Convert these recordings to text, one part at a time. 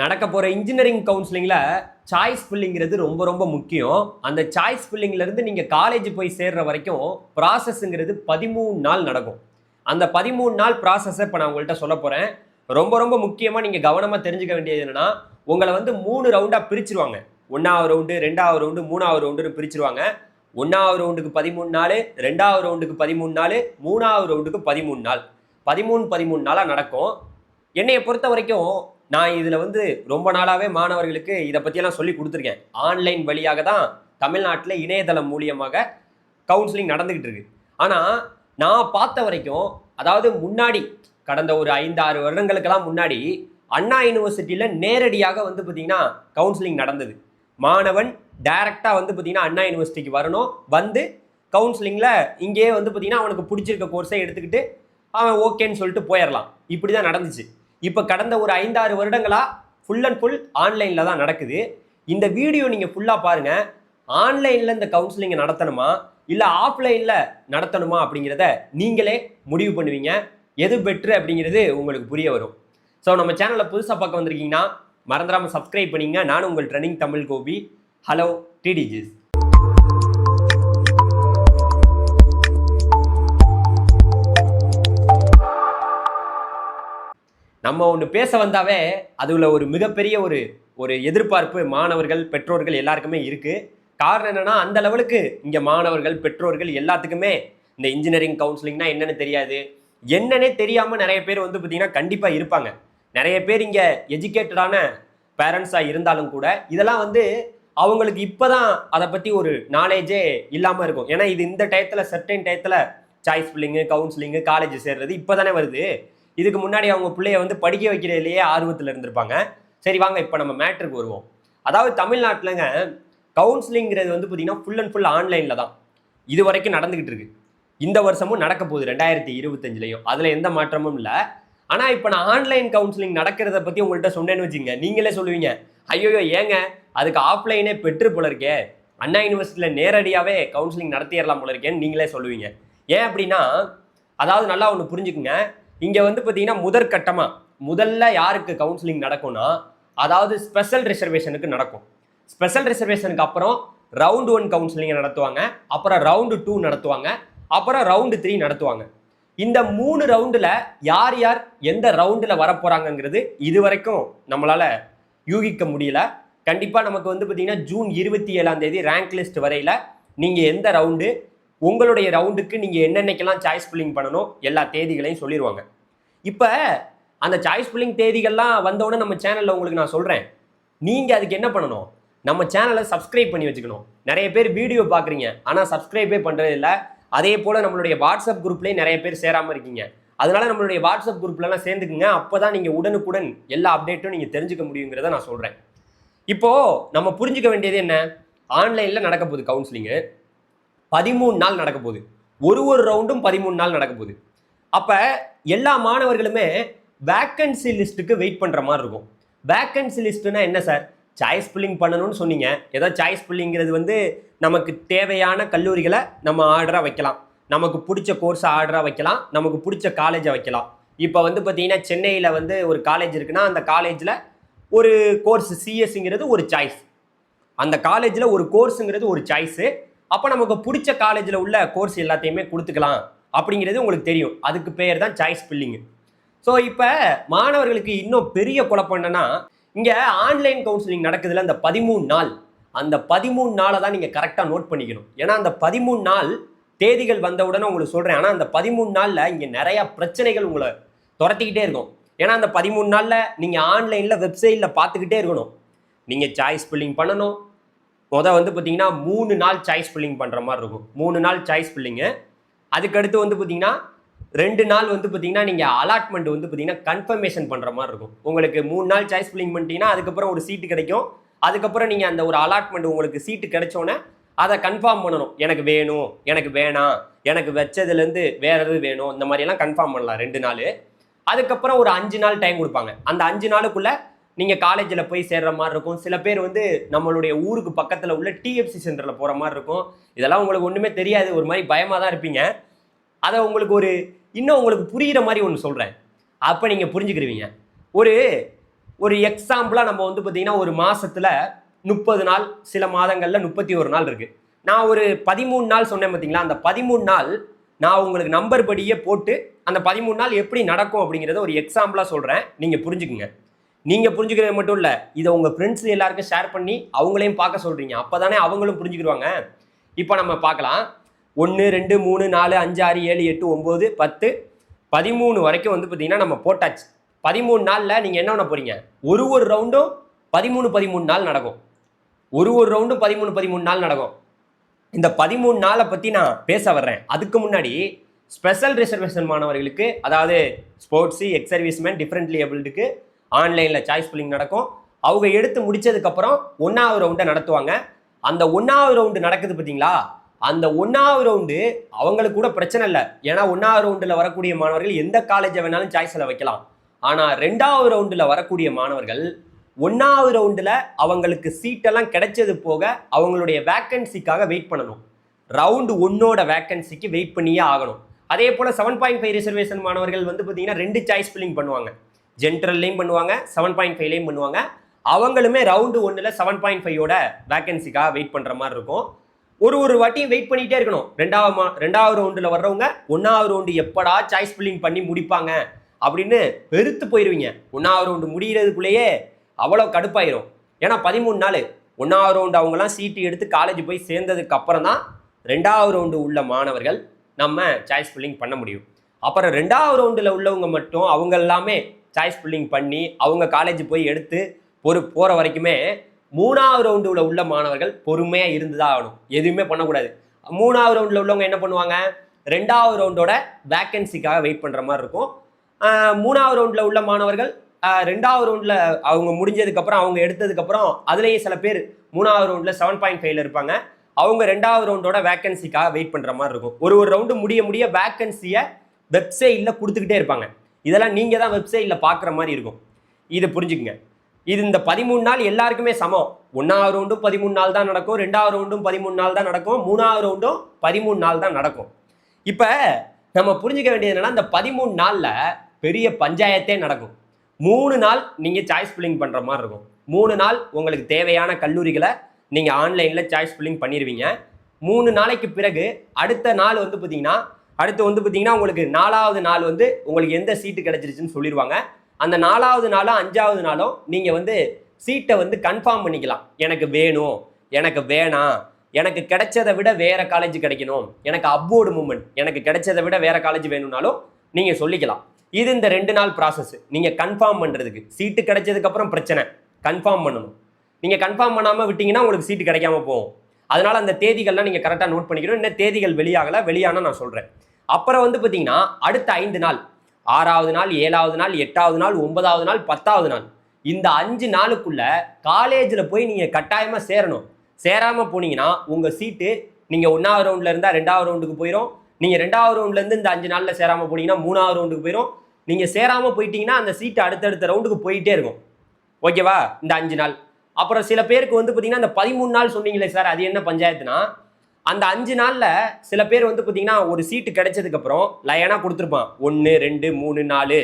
நடக்க போகிற இன்ஜினியரிங் கவுன்சிலிங்கில் சாய்ஸ் ஃபில்லிங்கிறது ரொம்ப ரொம்ப முக்கியம். அந்த சாய்ஸ் ஃபில்லிங்லேருந்து நீங்கள் காலேஜ் போய் சேர்ற வரைக்கும் ப்ராசஸ்ங்கிறது பதிமூணு நாள் நடக்கும். அந்த பதிமூணு நாள் ப்ராசஸை இப்போ நான் உங்கள்கிட்ட சொல்ல போகிறேன் ரொம்ப ரொம்ப முக்கியமாக நீங்கள் கவனமாக தெரிஞ்சுக்க வேண்டியது என்னென்னா உங்களை வந்து மூணு ரவுண்டாக பிரிச்சிருவாங்க. ஒன்றாவது ரவுண்டு ரெண்டாவது ரவுண்டு மூணாவது ரவுண்டுன்னு பிரிச்சிருவாங்க. ஒன்றாவது ரவுண்டுக்கு பதிமூணு நாள் ரெண்டாவது ரவுண்டுக்கு பதிமூணு நாள் மூணாவது ரவுண்டுக்கு பதிமூணு நாள். பதிமூணு பதிமூணு நாளாக நடக்கும். என்னையை பொறுத்த வரைக்கும் நான் இதில் வந்து ரொம்ப நாளாகவே மாணவர்களுக்கு இதை பற்றியெல்லாம் சொல்லி கொடுத்துருக்கேன். ஆன்லைன் வழியாக தான் தமிழ்நாட்டில் இணையதளம் மூலியமாக கவுன்சிலிங் நடந்துக்கிட்டு இருக்கு. ஆனால் நான் பார்த்த வரைக்கும் அதாவது முன்னாடி கடந்த ஒரு ஐந்து ஆறு வருடங்களுக்கெல்லாம் முன்னாடி அண்ணா யூனிவர்சிட்டியில் நேரடியாக வந்து பார்த்திங்கன்னா கவுன்சிலிங் நடந்தது. மாணவன் டைரெக்டாக வந்து பார்த்திங்கன்னா அண்ணா யூனிவர்சிட்டிக்கு வரணும். வந்து கவுன்சிலிங்கில் இங்கேயே வந்து பார்த்திங்கன்னா அவனுக்கு பிடிச்சிருக்க கோர்ஸை எடுத்துக்கிட்டு அவன் ஓகேன்னு சொல்லிட்டு போயிடலாம் இப்படி தான் நடந்துச்சு. இப்போ கடந்த ஒரு ஐந்தாறு வருடங்களாக ஃபுல் அண்ட் ஃபுல் ஆன்லைனில் தான் நடக்குது. இந்த வீடியோ நீங்கள் ஃபுல்லாக பாருங்கள் ஆன்லைனில் இந்த கவுன்சிலிங்கை நடத்தணுமா? இல்லை ஆஃப்லைனில் நடத்தணுமா அப்படிங்கிறத நீங்களே முடிவு பண்ணுவீங்க. எது பெட்ரு அப்படிங்கிறது உங்களுக்கு புரிய வரும். ஸோ நம்ம சேனலை புதுசாக பார்க்க வந்திருக்கீங்கன்னா மறந்துடாமல் சப்ஸ்கிரைப் பண்ணிங்க நானும் உங்கள் ட்ரெனிங் தமிழ் கோபி ஹலோ டிடிஜிஸ் நம்ம ஒன்று பேச வந்தாவே அதுல ஒரு மிகப்பெரிய ஒரு ஒரு எதிர்பார்ப்பு மாணவர்கள் பெற்றோர்கள் எல்லாருக்குமே இருக்கு. காரணம் என்னன்னா அந்த லெவலுக்கு இங்க மாணவர்கள் பெற்றோர்கள் எல்லாத்துக்குமே இந்த இன்ஜினியரிங் கவுன்சிலிங்னா என்னன்னு தெரியாது. என்னன்னே தெரியாம நிறைய பேர் வந்து பார்த்தீங்கன்னா கண்டிப்பா இருப்பாங்க. நிறைய பேர் இங்க எஜுகேட்டடான பேரண்ட்ஸாக இருந்தாலும் கூட இதெல்லாம் வந்து அவங்களுக்கு இப்போதான் அதை பற்றி ஒரு நாலேஜே இல்லாமல் இருக்கும். ஏன்னா இது இந்த டயத்தில் சர்டைன் டயத்தில் சாய்ஸ் ஃபில்லிங்கு கவுன்சிலிங்கு காலேஜ் சேர்றது இப்போ தானே வருது. இதுக்கு முன்னாடி அவங்க பிள்ளைய வந்து படிக்க வைக்கிறதுலையே ஆர்வத்தில் இருந்திருப்பாங்க. சரி வாங்க இப்போ நம்ம மேட்ருக்கு வருவோம். அதாவது தமிழ்நாட்டிலங்க கவுன்சிலிங்கிறது வந்து பார்த்தீங்கன்னா ஃபுல் அண்ட் ஃபுல் ஆன்லைனில் தான். இது வரைக்கும் நடந்துக்கிட்டு இருக்கு. இந்த வருஷமும் நடக்க போகுது ரெண்டாயிரத்தி இருபத்தஞ்சிலையும். அதில் எந்த மாற்றமும் இல்லை. ஆனால் இப்போ நான் ஆன்லைன் கவுன்சிலிங் நடக்கிறத பற்றி உங்கள்கிட்ட சொன்னேன்னு வச்சுங்க நீங்களே சொல்லுவீங்க ஐயோயோ ஏங்க அதுக்கு ஆஃப்லைனே பெற்று போல இருக்கே. அண்ணா யூனிவர்சிட்டியில் நேரடியாகவே கவுன்சிலிங் நடத்திடலாம் போல இருக்கேன்னு நீங்களே சொல்லுவீங்க. ஏன் அப்படின்னா அதாவது நல்லா ஒன்று புரிஞ்சுக்குங்க இங்கே வந்து பார்த்தீங்கன்னா முதற்கட்டமாக முதல்ல யாருக்கு கவுன்சிலிங் நடக்கும்னா அதாவது ஸ்பெஷல் ரிசர்வேஷனுக்கு நடக்கும். ஸ்பெஷல் ரிசர்வேஷனுக்கு அப்புறம் ரவுண்டு ஒன் கவுன்சிலிங்கை நடத்துவாங்க அப்புறம் ரவுண்டு டூ நடத்துவாங்க அப்புறம் ரவுண்டு த்ரீ நடத்துவாங்க. இந்த மூணு ரவுண்டில் யார் யார் எந்த ரவுண்டில் வரப்போகிறாங்கங்கிறது இது வரைக்கும் நம்மளால் யூகிக்க முடியல. கண்டிப்பாக நமக்கு வந்து பார்த்தீங்கன்னா ஜூன் இருபத்தி ஏழாம் தேதி ரேங்க் லிஸ்ட் வரையில் நீங்கள் எந்த ரவுண்டு உங்களுடைய ரவுண்டுக்கு நீங்கள் என்னென்னக்கெல்லாம் சாய்ஸ் புல்லிங் பண்ணணும் எல்லா தேதிகளையும் சொல்லிடுவாங்க இப்போ அந்த சாய்ஸ் புல்லிங் தேதிகள்லாம் வந்தோடனே நம்ம சேனலில் உங்களுக்கு நான் சொல்கிறேன் நீங்கள் அதுக்கு என்ன பண்ணணும்? நம்ம சேனலை சப்ஸ்கிரைப் பண்ணி வச்சுக்கணும். நிறைய பேர் வீடியோ பார்க்குறீங்க. ஆனால் சப்ஸ்கிரைபே பண்ணுறது இல்லை அதே போல் நம்மளுடைய வாட்ஸ்அப் குரூப்லேயே நிறைய பேர் சேராமல் இருக்கீங்க. அதனால் நம்மளுடைய வாட்ஸ்அப் குரூப்லலாம் சேர்ந்துக்குங்க. அப்போ தான் நீங்கள் உடனுக்குடன் எல்லா அப்டேட்டும் நீங்கள் தெரிஞ்சுக்க முடியுங்கிறத நான் சொல்கிறேன் இப்போது நம்ம புரிஞ்சுக்க வேண்டியது என்ன? ஆன்லைனில் நடக்க போகுது கவுன்சிலிங்கு பதிமூணு நாள் நடக்க போகுது. ஒரு ஒரு ரவுண்டும் பதிமூணு நாள் நடக்க போகுது. அப்போ எல்லா மாணவர்களுமே வேக்கன்சி லிஸ்ட்டுக்கு வெயிட் பண்ணுற மாதிரி இருக்கும். வேக்கன்சி லிஸ்ட்டுனா என்ன சார் சாய்ஸ் பில்லிங் பண்ணணும்னு சொன்னீங்க. ஏதோ சாய்ஸ் பில்லிங்கிறது வந்து நமக்கு தேவையான கல்லூரிகளை நம்ம ஆர்டராக வைக்கலாம். நமக்கு பிடிச்ச கோர்ஸை ஆர்டராக வைக்கலாம். நமக்கு பிடிச்ச காலேஜை வைக்கலாம். இப்போ வந்து பார்த்தீங்கன்னா சென்னையில் வந்து ஒரு காலேஜ் இருக்குன்னா அந்த காலேஜில் ஒரு கோர்ஸ் சிஎஸ்ங்கிறது ஒரு சாய்ஸ் அந்த காலேஜில் ஒரு கோர்ஸுங்கிறது ஒரு சாய்ஸு அப்போ நமக்கு பிடிச்ச காலேஜில் உள்ள கோர்ஸ் எல்லாத்தையுமே கொடுத்துக்கலாம் அப்படிங்கிறது உங்களுக்கு தெரியும். அதுக்கு பேர் தான் சாய்ஸ் பில்லிங்கு ஸோ இப்போ மாணவர்களுக்கு இன்னும் பெரிய குழப்பம் என்னன்னா இங்கே ஆன்லைன் கவுன்சிலிங் நடக்குதுல அந்த பதிமூணு நாள். அந்த பதிமூணு நாளை தான் நீங்கள் கரெக்டாக நோட் பண்ணிக்கணும். ஏன்னா அந்த பதிமூணு நாள் தேதிகள் வந்தவுடனே உங்களுக்கு சொல்கிறேன் ஆனால் அந்த பதிமூணு நாளில் இங்கே நிறையா பிரச்சனைகள் உங்களை துரத்திக்கிட்டே இருக்கும். ஏன்னா அந்த பதிமூணு நாளில் நீங்கள் ஆன்லைனில் வெப்சைட்டில் பார்த்துக்கிட்டே இருக்கணும். நீங்கள் சாய்ஸ் ஃபில்லிங் பண்ணணும். மொதல் வந்து பார்த்தீங்கன்னா மூணு நாள் சாய்ஸ் ஃபில்லிங் பண்ணுற மாதிரி இருக்கும். மூணு நாள் சாய்ஸ் ஃபில்லிங்கு அதுக்கடுத்து வந்து பார்த்தீங்கன்னா ரெண்டு நாள் வந்து பார்த்தீங்கன்னா நீங்கள் அலாட்மெண்ட் வந்து பார்த்தீங்கன்னா கன்ஃபர்மேஷன் பண்ணுற மாதிரி இருக்கும். உங்களுக்கு மூணு நாள் சாய்ஸ் ஃபில்லிங் பண்ணிட்டீங்கன்னா அதுக்கப்புறம் ஒரு சீட்டு கிடைக்கும். அதுக்கப்புறம் நீங்கள் அந்த ஒரு அலாட்மெண்ட் உங்களுக்கு சீட்டு கிடைச்சோன்னே அதை கன்ஃபார்ம் பண்ணணும். எனக்கு வேணும் எனக்கு வேணாம் எனக்கு வச்சதுலேருந்து வேற எது வேணும் இந்த மாதிரியெல்லாம் கன்ஃபார்ம் பண்ணலாம் ரெண்டு நாள். அதுக்கப்புறம் ஒரு அஞ்சு நாள் டைம் கொடுப்பாங்க. அந்த அஞ்சு நாளுக்குள்ளே நீங்கள் காலேஜில் போய் சேர்ற மாதிரி இருக்கும். சில பேர் வந்து நம்மளுடைய ஊருக்கு பக்கத்தில் உள்ள டிஎஃப்சி சென்டரில் போகிற மாதிரி இருக்கும். இதெல்லாம் உங்களுக்கு ஒன்றுமே தெரியாது. ஒரு மாதிரி பயமாக தான் இருப்பீங்க. அதை உங்களுக்கு ஒரு இன்னும் உங்களுக்கு புரிகிற மாதிரி ஒன்று சொல்கிறேன் அப்போ நீங்கள் புரிஞ்சுக்கிருவீங்க. ஒரு ஒரு எக்ஸாம்பிளாக நம்ம வந்து பார்த்தீங்கன்னா ஒரு மாதத்தில் முப்பது நாள் சில மாதங்களில் முப்பத்தி ஒரு நாள் இருக்குது நான் ஒரு பதிமூணு நாள் சொன்னேன் பார்த்தீங்களா அந்த பதிமூணு நாள் நான் உங்களுக்கு நம்பர் படியே போட்டு அந்த பதிமூணு நாள் எப்படி நடக்கும் அப்படிங்கிறத ஒரு எக்ஸாம்பிளாக சொல்கிறேன் நீங்கள் புரிஞ்சுக்குங்க. நீங்கள் புரிஞ்சுக்கிறது மட்டும் இல்லை இதை உங்கள் ஃப்ரெண்ட்ஸ் எல்லாருக்கும் ஷேர் பண்ணி அவங்களையும் பார்க்க சொல்கிறீங்க அப்போ தானே அவங்களும் புரிஞ்சுக்கிடுவாங்க. இப்போ நம்ம பார்க்கலாம். ஒன்று ரெண்டு மூணு நாலு அஞ்சு ஆறு ஏழு எட்டு ஒம்பது பத்து பதிமூணு வரைக்கும் வந்து பார்த்தீங்கன்னா நம்ம போட்டாச்சு. பதிமூணு நாளில் நீங்கள் என்ன பண்ண போகிறீங்க ஒரு ஒரு ரவுண்டும் பதிமூணு பதிமூணு நாள் நடக்கும். ஒரு ஒரு ரவுண்டும் பதிமூணு பதிமூணு நாள் நடக்கும். இந்த பதிமூணு நாளை பற்றி நான் பேச வர்றேன். அதுக்கு முன்னாடி ஸ்பெஷல் ரிசர்வேஷன் மாணவர்களுக்கு அதாவது ஸ்போர்ட்ஸு எக்ஸ் சர்வீஸ்மேன் டிஃப்ரெண்ட்லி ஏபிள்டுக்கு ஆன்லைனில் சாய்ஸ் பில்லிங் நடக்கும். அவங்க எடுத்து முடிச்சதுக்கப்புறம் ஒன்றாவது ரவுண்டை நடத்துவாங்க. அந்த ஒன்றாவது ரவுண்டு நடக்குது பார்த்தீங்களா அந்த ஒன்றாவது ரவுண்டு அவங்களுக்கு கூட பிரச்சனை இல்லை. ஏன்னா ஒன்றாவது ரவுண்டில் வரக்கூடிய மாணவர்கள் எந்த காலேஜை வேணாலும் சாய்ஸில் வைக்கலாம். ஆனால் ரெண்டாவது ரவுண்டில் வரக்கூடிய மாணவர்கள் ஒன்றாவது ரவுண்டில் அவங்களுக்கு சீட்டெல்லாம் கிடைச்சது போக அவங்களுடைய வேக்கன்சிக்காக வெயிட் பண்ணணும். ரவுண்டு ஒன்னோட வேக்கன்சிக்கு வெயிட் பண்ணியே ஆகணும். அதே போல் செவன் பாயிண்ட் ஃபைவ் ரிசர்வேஷன் மாணவர்கள் வந்து பார்த்தீங்கன்னா ரெண்டு சாய்ஸ் ஃபில்லிங் பண்ணுவாங்க. ஜென்ரல்லையும் பண்ணுவாங்க செவன் பாயிண்ட் ஃபைவ்லையும் பண்ணுவாங்க. அவங்களுமே ரவுண்டு ஒன்றில் செவன் பாயிண்ட் ஃபைவோட வேக்கன்சிக்காக வெயிட் பண்ணுற மாதிரி இருக்கும். ஒரு ஒரு வாட்டியும் வெயிட் பண்ணிகிட்டே இருக்கணும். ரெண்டாவது ரெண்டாவது ரவுண்டில் வர்றவங்க ஒன்றாவது ரவுண்டு எப்படா சாய்ஸ் பில்லிங் பண்ணி முடிப்பாங்க அப்படின்னு வெறுத்து போயிடுவீங்க ஒன்றாவது ரவுண்டு முடிகிறதுக்குள்ளேயே அவ்வளோ கடுப்பாயிரும். ஏன்னா பதிமூணு நாள். ஒன்றாவது ரவுண்டு அவங்கலாம் சீட்டு எடுத்து காலேஜ் போய் சேர்ந்ததுக்கு அப்புறம் தான் ரெண்டாவது ரவுண்டு உள்ள மாணவர்கள் நம்ம சாய்ஸ் ஃபில்லிங் பண்ண முடியும். அப்புறம் ரெண்டாவது ரவுண்டில் உள்ளவங்க மட்டும் அவங்க எல்லாமே சாய்ஸ் ஃபில்லிங் பண்ணி அவங்க காலேஜ் போய் எடுத்து ஒரு போகிற வரைக்குமே மூணாவது ரவுண்டில் உள்ள மாணவர்கள் பொறுமையாக இருந்து தான் ஆகணும். எதுவுமே பண்ணக்கூடாது. மூணாவது ரவுண்டில் உள்ளவங்க என்ன பண்ணுவாங்க? ரெண்டாவது ரவுண்டோட வேக்கன்சிக்காக வெயிட் பண்ணுற மாதிரி இருக்கும். மூணாவது ரவுண்டில் உள்ள மாணவர்கள் ரெண்டாவது ரவுண்டில் அவங்க முடிஞ்சதுக்கப்புறம் அவங்க எடுத்ததுக்கப்புறம் அதுலேயே சில பேர் மூணாவது ரவுண்டில் செவன் பாயிண்ட் ஃபைவ்ல இருப்பாங்க. அவங்க ரெண்டாவது ரவுண்டோட வேக்கன்சிக்காக வெயிட் பண்ணுற மாதிரி இருக்கும். ஒரு ஒரு ரவுண்டு முடிய முடிய வேக்கன்சியை வெப்சைட்டில் கொடுத்துக்கிட்டே இருப்பாங்க. இதெல்லாம் நீங்கள் தான் வெப்சைட்டில் பார்க்குற மாதிரி இருக்கும். இதை புரிஞ்சுக்குங்க. இது இந்த பதிமூணு நாள் எல்லாருக்குமே சமம். ஒன்றாவது ரவுண்டும் பதிமூணு நாள் தான் நடக்கும். ரெண்டாவது ரவுண்டும் பதிமூணு நாள் தான் நடக்கும். மூணாவது ரவுண்டும் பதிமூணு நாள் தான் நடக்கும். இப்போ நம்ம புரிஞ்சுக்க வேண்டியது என்னன்னா இந்த பதிமூணு நாளில் பெரிய பஞ்சாயத்தே நடக்கும். மூணு நாள் நீங்கள் சாய்ஸ் ஃபில்லிங் பண்ணுற மாதிரி இருக்கும். மூணு நாள் உங்களுக்கு தேவையான கல்லூரிகளை நீங்கள் ஆன்லைனில் சாய்ஸ் ஃபில்லிங் பண்ணிடுவீங்க மூணு நாளைக்கு பிறகு அடுத்த நாள் வந்து பார்த்தீங்கன்னா அடுத்து வந்து பார்த்தீங்கன்னா உங்களுக்கு நாலாவது நாள் வந்து உங்களுக்கு எந்த சீட்டு கிடைச்சிருச்சுன்னு சொல்லிடுவாங்க அந்த நாலாவது நாளும் அஞ்சாவது நாளும் நீங்கள் வந்து சீட்டை வந்து கன்ஃபார்ம் பண்ணிக்கலாம். எனக்கு வேணும் எனக்கு வேணாம் எனக்கு கிடைச்சதை விட வேற காலேஜ் கிடைக்கணும் எனக்கு அப்வோர்டு மூமெண்ட் எனக்கு கிடைச்சதை விட வேற காலேஜ் வேணும்னாலும் நீங்கள் சொல்லிக்கலாம். இது இந்த ரெண்டு நாள் ப்ராசஸ் நீங்கள் கன்ஃபார்ம் பண்ணுறதுக்கு சீட்டு கிடைச்சதுக்கப்புறம் பிரச்சனை. கன்ஃபார்ம் பண்ணணும். நீங்கள் கன்ஃபார்ம் பண்ணாமல் விட்டிங்கன்னா உங்களுக்கு சீட்டு கிடைக்காம போகும். அதனால் அந்த தேதிகள்லாம் நீங்கள் கரெக்டாக நோட் பண்ணிக்கணும். இன்னும் தேதிகள் வெளியாகல வெளியான நான் சொல்கிறேன் அப்புறம் வந்து பார்த்தீங்கன்னா அடுத்த ஐந்து நாள் ஆறாவது நாள் ஏழாவது நாள் எட்டாவது நாள் ஒன்பதாவது நாள் பத்தாவது நாள். இந்த அஞ்சு நாளுக்குள்ள காலேஜில் போய் நீங்கள் கட்டாயமாக சேரணும். சேராமல் போனீங்கன்னா உங்கள் சீட்டு நீங்கள் ஒன்றாவது ரவுண்டில் இருந்தால் ரெண்டாவது ரவுண்டுக்கு போயிடும் நீங்கள் ரெண்டாவது ரவுண்ட்லேருந்து இந்த அஞ்சு நாளில் சேராமல் போனீங்கன்னா மூணாவது ரவுண்டுக்கு போயிடும் நீங்கள் சேராமல் போயிட்டீங்கன்னா அந்த சீட்டு அடுத்தடுத்த ரவுண்டுக்கு போயிட்டே இருக்கும். ஓகேவா இந்த அஞ்சு நாள். அப்புறம் சில பேருக்கு வந்து பார்த்தீங்கன்னா அந்த பதிமூணு நாள் சொன்னீங்களே சார் அது என்ன பஞ்சாயத்துனா அந்த அஞ்சு நாளில் சில பேர் வந்து பார்த்தீங்கன்னா ஒரு சீட்டு கிடைச்சதுக்கப்புறம் லயனாக கொடுத்துருப்பான். ஒன்று ரெண்டு மூணு நாலு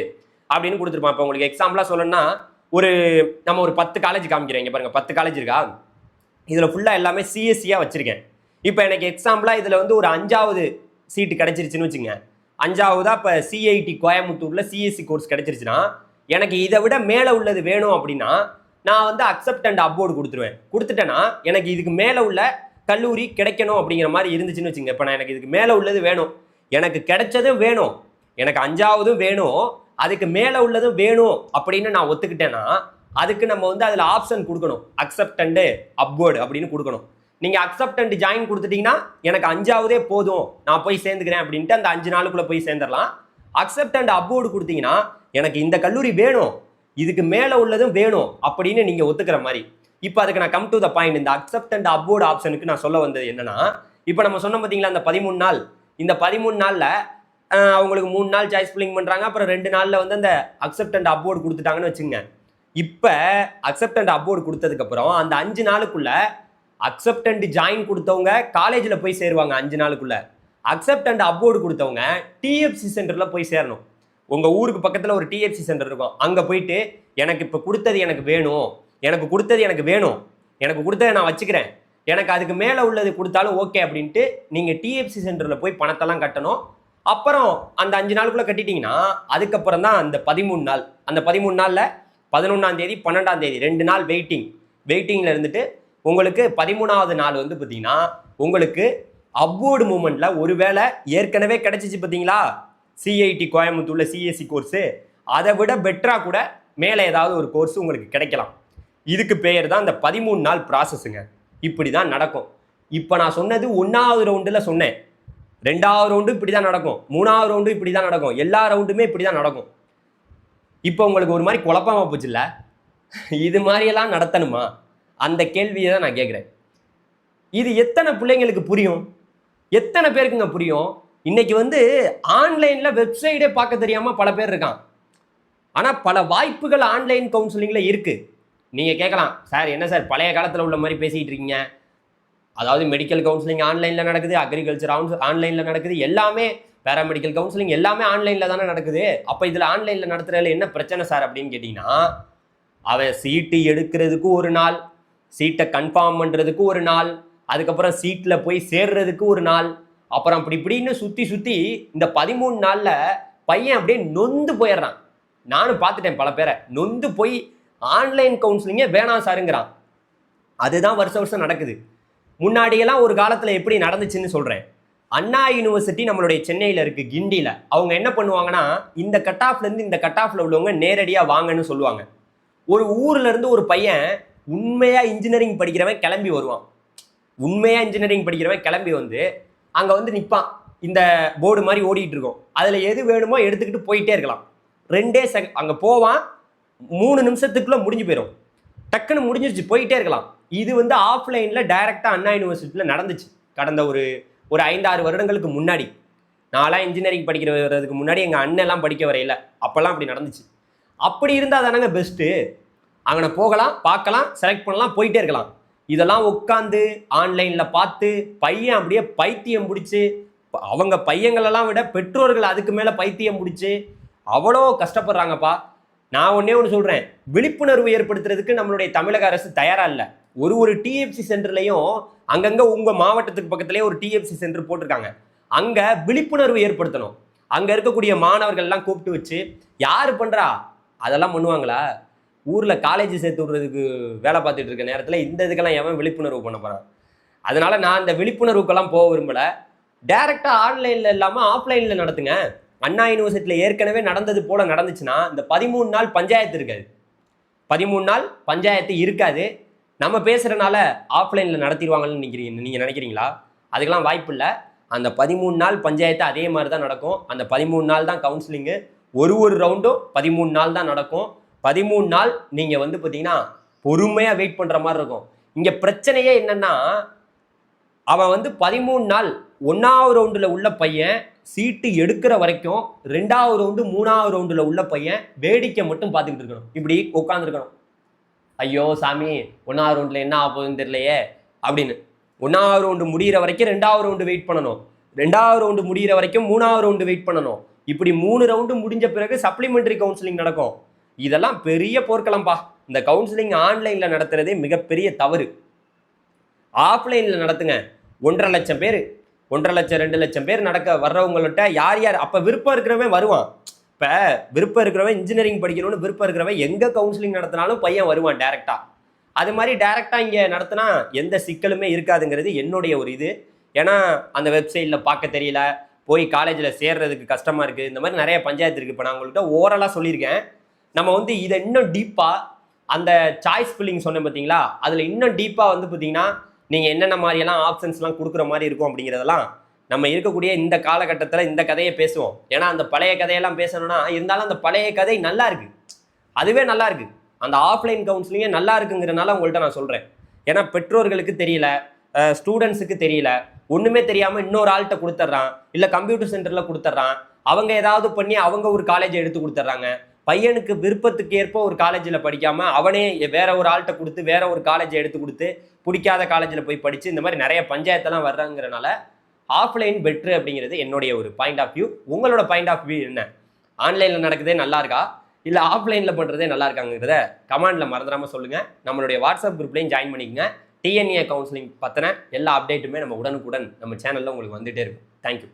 அப்படின்னு கொடுத்துருப்பான். இப்போ உங்களுக்கு எக்ஸாம்பிளாக சொல்லணும்னா ஒரு நம்ம ஒரு பத்து காலேஜ் காமிக்கிறேன் இங்கே பாருங்க. பத்து காலேஜ் இருக்கா? இதில் ஃபுல்லாக எல்லாமே சிஎஸ்சியாக வச்சுருக்கேன். இப்போ எனக்கு எக்ஸாம்பிளாக இதில் வந்து ஒரு அஞ்சாவது சீட்டு கிடச்சிருச்சுன்னு வச்சுங்க அஞ்சாவதாக இப்போ சிஐடி கோயம்புத்தூரில் சிஎஸ்சி கோர்ஸ் கிடச்சிருச்சுன்னா எனக்கு இதை விட மேலே உள்ளது வேணும் அப்படின்னா நான் வந்து அக்செப்ட் அண்ட் அப்வோர்டு கொடுத்துருவேன். கொடுத்துட்டேன்னா எனக்கு இதுக்கு மேலே உள்ள கல்லூரி கிடைக்கணும் அப்படிங்கிற மாதிரி இருந்துச்சுன்னு வச்சுங்க இப்போ நான் எனக்கு இதுக்கு மேலே உள்ளது வேணும். எனக்கு கிடைச்சதும் வேணும். எனக்கு அஞ்சாவதும் வேணும். அதுக்கு மேலே உள்ளதும் வேணும் அப்படின்னு நான் ஒத்துக்கிட்டேன்னா அதுக்கு நம்ம வந்து அதில் ஆப்ஷன் கொடுக்கணும். அக்செப்ட் அண்டு அப்வோர்டு அப்படின்னு கொடுக்கணும். நீங்கள் அக்செப்ட் அண்ட் ஜாயின் கொடுத்துட்டிங்கன்னா எனக்கு அஞ்சாவதே போதும். நான் போய் சேர்ந்துக்கிறேன் அப்படின்ட்டு அந்த அஞ்சு நாளுக்குள்ளே போய் சேர்ந்துடலாம் அக்செப்ட் அண்ட் அப்வோர்டு கொடுத்தீங்கன்னா எனக்கு இந்த கல்லூரி வேணும். இதுக்கு மேலே உள்ளதும் வேணும் அப்படின்னு நீங்கள் ஒத்துக்கிற மாதிரி. இப்போ அதுக்கு நான் கம் டு த பாயிண்ட் இந்த அக்செப்ட் அண்ட் அப்வோர்ட் ஆப்ஷனுக்கு நான் சொல்ல வந்தது என்னன்னா இப்போ நம்ம சொன்னோம் பார்த்தீங்களா அந்த பதிமூணு நாள். இந்த பதிமூணு நாளில் அவங்களுக்கு மூணு நாள் சாய்ஸ் ஃபில்லிங் பண்ணுறாங்க அப்புறம் ரெண்டு நாளில் வந்து அந்த அக்செப்ட் அண்ட் அப்வோர்டு கொடுத்துட்டாங்கன்னு வச்சுங்க இப்போ அக்செப்ட் அண்ட் அப்வோர்டு கொடுத்ததுக்கப்புறம் அந்த அஞ்சு நாளுக்குள்ள அக்செப்ட் அண்ட் ஜாயின் கொடுத்தவங்க காலேஜில் போய் சேருவாங்க அஞ்சு நாளுக்குள்ள. அக்செப்ட் அண்ட் அப்வோர்டு கொடுத்தவங்க டிஎஃப்சி சென்டரில் போய் சேரணும். உங்கள் ஊருக்கு பக்கத்தில் ஒரு டிஎஃப்சி சென்டர் இருக்கும். அங்கே போயிட்டு எனக்கு இப்போ கொடுத்தது எனக்கு வேணும். எனக்கு கொடுத்தது எனக்கு வேணும். எனக்கு கொடுத்ததை நான் வச்சுக்கிறேன். எனக்கு அதுக்கு மேலே உள்ளது கொடுத்தாலும் ஓகே அப்படின்ட்டு நீங்கள் டிஎஃப்சி சென்டரில் போய் பணத்தெல்லாம் கட்டணும். அப்புறம் அந்த அஞ்சு நாளுக்குள்ளே கட்டிட்டீங்கன்னா அதுக்கப்புறம் தான் அந்த பதிமூணு நாள். அந்த பதிமூணு நாளில் பதினொன்றாம் தேதி பன்னெண்டாம் தேதி ரெண்டு நாள் வெயிட்டிங் வெயிட்டிங்கில் இருந்துட்டு உங்களுக்கு பதிமூணாவது நாள் வந்து பார்த்தீங்கன்னா உங்களுக்கு அப்வோர்டு மூமெண்ட்டில் ஒருவேளை ஏற்கனவே கிடைச்சிச்சு பார்த்தீங்களா சிஐடி கோயம்புத்தூரில் சிஎஸ்சி கோர்ஸு அதை விட பெட்டராக கூட மேலே ஏதாவது ஒரு கோர்ஸ் உங்களுக்கு கிடைக்கலாம். இதுக்கு பெயர் தான் இந்த பதிமூணு நாள் ப்ராசஸுங்க இப்படி தான் நடக்கும். இப்போ நான் சொன்னது ஒன்றாவது ரவுண்டில் சொன்னேன். ரெண்டாவது ரவுண்டு இப்படி தான் நடக்கும். மூணாவது ரவுண்டு இப்படி தான் நடக்கும். எல்லா ரவுண்டுமே இப்படி தான் நடக்கும். இப்போ உங்களுக்கு ஒரு மாதிரி குழப்பமா போச்சுல்ல? இது மாதிரியெல்லாம் நடத்தணுமா? அந்த கேள்வியை தான் நான் கேட்குறேன். இது எத்தனை பிள்ளைங்களுக்கு புரியும்? எத்தனை பேருக்குங்க புரியும்? இன்னைக்கு வந்து ஆன்லைனில் வெப்சைட்டே பார்க்க தெரியாமல் பல பேர் இருக்கான் ஆனால் பல வாய்ப்புகள் ஆன்லைன் கவுன்சிலிங்கில் இருக்குது நீங்கள் கேட்கலாம் சார் என்ன சார் பழைய காலத்தில் உள்ள மாதிரி பேசிகிட்டு இருக்கீங்க? அதாவது மெடிக்கல் கவுன்சிலிங் ஆன்லைனில் நடக்குது அக்ரிகல்ச்சர் ஆன்லைனில் நடக்குது எல்லாமே பேராமெடிக்கல் கவுன்சிலிங் எல்லாமே ஆன்லைனில் தானே நடக்குது. அப்போ இதில் ஆன்லைனில் நடத்துறதுல என்ன பிரச்சனை சார் அப்படின்னு கேட்டிங்கன்னா அவன் சீட்டு எடுக்கிறதுக்கு ஒரு நாள் சீட்டை கன்ஃபார்ம் பண்ணுறதுக்கு ஒரு நாள் அதுக்கப்புறம் சீட்டில் போய் சேர்றதுக்கு ஒரு நாள் அப்புறம் அப்படி இப்படின்னு சுற்றி சுற்றி இந்த பதிமூணு நாளில் பையன் அப்படியே நொந்து போயிடுறான். நானும் பார்த்துட்டேன் பல பேரை. நொந்து போய் ஆன்லைன் கவுன்சிலிங்கே வேணாம் சாருங்கிறான். அதுதான் வருஷம் வருஷம் நடக்குது. முன்னாடியெல்லாம் ஒரு காலத்தில் எப்படி நடந்துச்சுன்னு சொல்கிறேன் அண்ணா யூனிவர்சிட்டி நம்மளுடைய சென்னையில் இருக்குது கிண்டியில். அவங்க என்ன பண்ணுவாங்கன்னா இந்த கட் ஆஃப்லேருந்து இந்த கட் ஆஃபில் உள்ளவங்க நேரடியாக வாங்கன்னு சொல்லுவாங்க. ஒரு ஊர்லேருந்து ஒரு பையன் உண்மையாக இன்ஜினியரிங் படிக்கிறவன் கிளம்பி வருவான். உண்மையாக இன்ஜினியரிங் படிக்கிறவன் கிளம்பி வந்து அங்கே வந்து நிற்பான் இந்த போர்டு மாதிரி ஓடிட்டு இருக்கும். அதில் எது வேணுமோ எடுத்துக்கிட்டு போயிட்டே இருக்கலாம். ரெண்டே செக அங்கே போவான். மூணு நிமிஷத்துக்குள்ளே முடிஞ்சு போயிடும் டக்குன்னு முடிஞ்சிருச்சு போயிட்டே இருக்கலாம். இது வந்து ஆஃப்லைனில் டைரெக்டாக அண்ணா யூனிவர்சிட்டியில் நடந்துச்சு. கடந்த ஒரு ஒரு ஐந்தாறு வருடங்களுக்கு முன்னாடி. நான்லாம் இன்ஜினியரிங் படிக்கிற வர்றதுக்கு முன்னாடி எங்கள் அண்ணெல்லாம் படிக்க வரையில. அப்போல்லாம் அப்படி நடந்துச்சு. அப்படி இருந்தால் தானங்க பெஸ்ட்டு அங்கே போகலாம் பார்க்கலாம் செலக்ட் பண்ணலாம் போயிட்டே இருக்கலாம். இதெல்லாம் உட்காந்து ஆன்லைனில் பார்த்து பையன் அப்படியே பைத்தியம் பிடிச்சி அவங்க பையங்களெல்லாம் விட பெற்றோர்கள் அதுக்கு மேலே பைத்தியம் பிடிச்சி அவ்வளோ கஷ்டப்படுறாங்கப்பா. நான் ஒன்றே ஒன்று சொல்கிறேன் விழிப்புணர்வு ஏற்படுத்துறதுக்கு நம்மளுடைய தமிழக அரசு தயாராக இல்லை. ஒரு ஒரு டிஎஃப்சி சென்டர்லையும் அங்கங்கே உங்கள் மாவட்டத்துக்கு பக்கத்துலேயே ஒரு டிஎஃப்சி சென்டர் போட்டிருக்காங்க. அங்கே விழிப்புணர்வு ஏற்படுத்தணும். அங்கே இருக்கக்கூடிய மாணவர்கள்லாம் கூப்பிட்டு வச்சு யார் பண்ணுறா அதெல்லாம் பண்ணுவாங்களா? ஊரில் காலேஜ் சேர்த்து விடுறதுக்கு வேலை பார்த்துட்டு இருக்க நேரத்தில் இந்த இதுக்கெல்லாம் எவன் விழிப்புணர்வு பண்ண போகிறான் அதனால் நான் இந்த விழிப்புணர்வுக்கெல்லாம் போக விரும்பல. டேரெக்டாக ஆன்லைனில் இல்லாமல் ஆஃப்லைனில் நடத்துங்க. அண்ணா யூனிவர்சிட்டியில் ஏற்கனவே நடந்தது போல் நடந்துச்சுன்னா இந்த பதிமூணு நாள் பஞ்சாயத்து இருக்காது. பதிமூணு நாள் பஞ்சாயத்து இருக்காது. நம்ம பேசுகிறனால ஆஃப்லைனில் நடத்திடுவாங்கன்னு நினைக்கிறீங்க நீங்கள் நினைக்கிறீங்களா? அதுக்கெல்லாம் வாய்ப்பு இல்லை. அந்த பதிமூணு நாள் பஞ்சாயத்து அதே மாதிரி தான் நடக்கும். அந்த பதிமூணு நாள் தான் கவுன்சிலிங்கு ஒரு ஒரு ரவுண்டும் பதிமூணு நாள் தான் நடக்கும். பதிமூணு நாள் நீங்கள் வந்து பார்த்தீங்கன்னா பொறுமையாக வெயிட் பண்ணுற மாதிரி இருக்கும். இங்கே பிரச்சனையே என்னன்னா அவன் வந்து பதிமூணு நாள் ஒன்றாவது ரவுண்டில் உள்ள பையன் சீட்டு எடுக்கிற வரைக்கும் ரெண்டாவது ரவுண்டு மூணாவது ரவுண்டில் உள்ள பையன் வேடிக்கை மட்டும் பார்த்துக்கிட்டு இருக்கணும். இப்படி உட்காந்துருக்கணும் ஐயோ சாமி ஒன்றாவது ரவுண்டில் என்ன ஆக போகுதுன்னு தெரியலையே அப்படின்னு. ஒன்றாவது ரவுண்டு முடிகிற வரைக்கும் ரெண்டாவது ரவுண்டு வெயிட் பண்ணணும். ரெண்டாவது ரவுண்டு முடிகிற வரைக்கும் மூணாவது ரவுண்டு வெயிட் பண்ணணும். இப்படி மூணு ரவுண்டு முடிஞ்ச பிறகு சப்ளிமெண்டரி கவுன்சிலிங் நடக்கும். இதெல்லாம் பெரிய போர்க்களம்பா. இந்த கவுன்சிலிங் ஆன்லைனில் நடத்துகிறதே மிகப்பெரிய தவறு. ஆஃப்லைனில் நடத்துங்க. ஒன்றரை லட்சம் பேர் ஒன்றரை லட்சம் ரெண்டு லட்சம் பேர் நடக்க வர்றவங்கள்ட்ட யார் யார்? அப்போ விருப்பம் இருக்கிறவன் வருவான். இப்போ விருப்பம் இருக்கிறவன் இன்ஜினியரிங் படிக்கணும்னு விருப்பம் இருக்கிறவன் எங்கே கவுன்சிலிங் நடத்தினாலும் பையன் வருவான் டேரெக்டாக அது மாதிரி டேரெக்டாக இங்கே நடத்தினா எந்த சிக்கலுமே இருக்காதுங்கிறது என்னுடைய ஒரு இது. ஏன்னா அந்த வெப்சைட்டில் பார்க்க தெரியல. போய் காலேஜில் சேர்றதுக்கு கஷ்டமாக இருக்குது இந்த மாதிரி நிறைய பஞ்சாயத்து இருக்குது இப்போ நான் உங்கள்கிட்ட ஓரலாக சொல்லியிருக்கேன். நம்ம வந்து இதை இன்னும் டீப்பாக அந்த சாய்ஸ் ஃபில்லிங் சொன்னேன் பார்த்தீங்களா அதில் இன்னும் டீப்பாக வந்து பார்த்தீங்கன்னா நீங்கள் என்னென்ன மாதிரியெல்லாம் ஆப்ஷன்ஸ்லாம் கொடுக்குற மாதிரி இருக்கும் அப்படிங்கிறதெல்லாம் நம்ம இருக்கக்கூடிய இந்த காலகட்டத்தில் இந்த கதையை பேசுவோம். ஏன்னா அந்த பழைய கதையெல்லாம் பேசணும்னா இருந்தாலும் அந்த பழைய கதை நல்லா இருக்கு. அதுவே நல்லா இருக்கு. அந்த ஆஃப்லைன் கவுன்சிலிங்கே நல்லா இருக்குங்கிறனால உங்கள்கிட்ட நான் சொல்கிறேன் ஏன்னா பெற்றோர்களுக்கு தெரியல ஸ்டூடெண்ட்ஸுக்கு தெரியல ஒன்றுமே தெரியாமல் இன்னொரு ஆள்கிட்ட கொடுத்துட்றான் இல்லை கம்ப்யூட்டர் சென்டரில் கொடுத்துட்றான் அவங்க ஏதாவது பண்ணி அவங்க ஒரு காலேஜை எடுத்து கொடுத்துட்றாங்க. பையனுக்கு விருப்பத்துக்கு ஏற்ப ஒரு காலேஜில் படிக்காமல் அவனே வேற ஒரு ஆள்கிட்ட கொடுத்து வேற ஒரு காலேஜை எடுத்து கொடுத்து பிடிக்காத காலேஜில் போய் படித்து இந்த மாதிரி நிறைய பஞ்சாயத்தெல்லாம் வர்றாங்கிறனால ஆஃப்லைன் பெட்ரு அப்படிங்கிறது என்னுடைய ஒரு பாயிண்ட் ஆஃப் வியூ உங்களோட பாயிண்ட் ஆஃப் வியூ என்ன? ஆன்லைனில் நடக்குதே நல்லா இருக்கா? இல்லை ஆஃப்லைனில் பண்ணுறதே நல்லா இருக்காங்கிறத கமெண்டில் மறந்துடாமல் சொல்லுங்கள் நம்மளுடைய வாட்ஸ்அப் குரூப்லையும் ஜாயின் பண்ணிக்கங்க. டிஎன்ஏ கவுன்சிலிங் பற்றின எல்லா அப்டேட்டுமே நம்ம உடனுக்குடன் நம்ம சேனலில் உங்களுக்கு வந்துகிட்டே இருக்கும். தேங்க்யூ